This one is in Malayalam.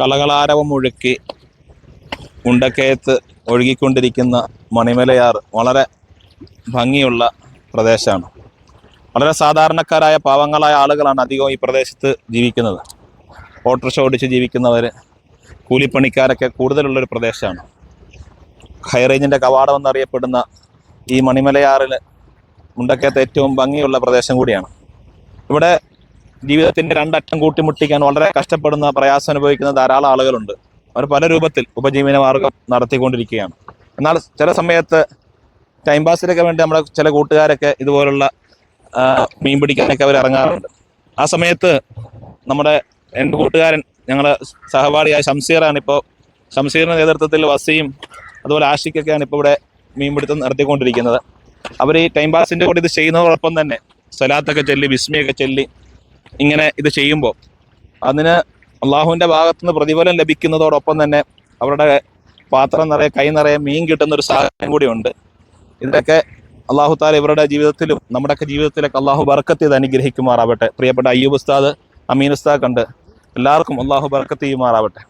കളകളാരവം മുഴുക്കി ഉണ്ടക്കയത്ത് ഒഴുകിക്കൊണ്ടിരിക്കുന്ന മണിമലയാർ വളരെ ഭംഗിയുള്ള പ്രദേശമാണ്. വളരെ സാധാരണക്കാരായ പാവങ്ങളായ ആളുകളാണ് അധികവും ഈ പ്രദേശത്ത് ജീവിക്കുന്നത്. ഓട്ടോറിക്ഷ ഓടിച്ച് ജീവിക്കുന്നവർ കൂലിപ്പണിക്കാരൊക്കെ കൂടുതലുള്ളൊരു പ്രദേശമാണ്. ഹൈറേഞ്ചിന്റെ കവാടം എന്നറിയപ്പെടുന്ന ഈ മണിമലയാറിൽ മുണ്ടക്കയത്ത് ഏറ്റവും ഭംഗിയുള്ള പ്രദേശം കൂടിയാണ്. ഇവിടെ ജീവിതത്തിന്റെ രണ്ടറ്റം കൂട്ടിമുട്ടിക്കാൻ വളരെ കഷ്ടപ്പെടുന്ന പ്രയാസം അനുഭവിക്കുന്ന ധാരാളം ആളുകളുണ്ട്. അവർ പല രൂപത്തിൽ ഉപജീവന മാർഗം നടത്തിക്കൊണ്ടിരിക്കുകയാണ്. എന്നാൽ ചില സമയത്ത് ടൈം പാസിനൊക്കെ വേണ്ടി നമ്മുടെ ചില കൂട്ടുകാരൊക്കെ ഇതുപോലുള്ള മീൻ പിടിക്കാനൊക്കെ അവർ ഇറങ്ങാറുണ്ട്. ആ സമയത്ത് നമ്മുടെ എന്റെ കൂട്ടുകാരൻ ഞങ്ങൾ സഹപാഠിയായ ഷംസീറാണ് ഇപ്പോൾ ഷംസീറിന്റെ നേതൃത്വത്തിൽ വസീം അതുപോലെ ആഷിക്കൊക്കെയാണ് ഇപ്പോൾ ഇവിടെ മീൻപിടുത്തം നടത്തിക്കൊണ്ടിരിക്കുന്നത്. അവർ ഈ ടൈം പാസിന്റെ കൂടെ ഇത് ചെയ്യുന്നതോടൊപ്പം തന്നെ സ്വലാത്തൊക്കെ ചൊല്ലി വിസ്മയൊക്കെ ചൊല്ലി ഇങ്ങനെ ഇത് ചെയ്യുമ്പോൾ അതിന് അള്ളാഹുവിന്റെ ഭാഗത്തുനിന്ന് പ്രതിഫലം ലഭിക്കുന്നതോടൊപ്പം തന്നെ അവരുടെ പാത്രം നിറയെ കൈ നിറയെ മീൻ കിട്ടുന്ന ഒരു സാഹചര്യം കൂടിയുണ്ട്. ഇതൊക്കെ അള്ളാഹു താല ഇവരുടെ ജീവിതത്തിലും നമ്മുടെയൊക്കെ ജീവിതത്തിലൊക്കെ അള്ളാഹു ബർക്കത്ത് ചെയ്ത് അനുഗ്രഹിക്കുമാറാവട്ടെ. പ്രിയപ്പെട്ട അയ്യൂബ് ഉസ്താദ് അമീൻ ഉസ്താദ് കണ്ട് എല്ലാവർക്കും അള്ളാഹു ബർക്കത്ത് ചെയ്യുമാറാവട്ടെ.